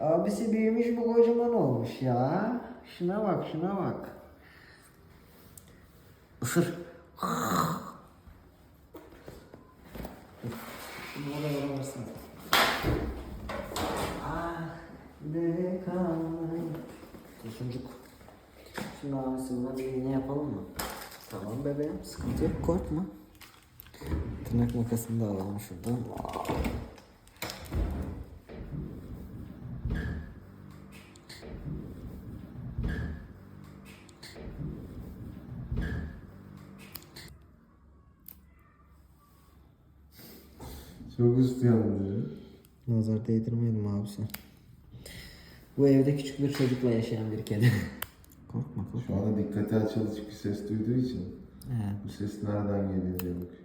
Abisi büyümüş bu kocaman olmuş ya. Şuna bak şuna bak. Isır. Şunu oraya alırsın. Ah. Tosuncuk. Şimdi abisi buna bir iğne yapalım mı? Tamam bebeğim sıkıntı yok korkma. Tırnak makasını da alalım şuradan. Çok üst yandı. Nazar değdirmeyelim abisi. Bu evde küçük bir çocukla yaşayan bir kedi. korkma korkma. Şu anda dikkati açılı çünkü ses duyduğu için. He. Bu ses nereden geliyor diye bakıyor.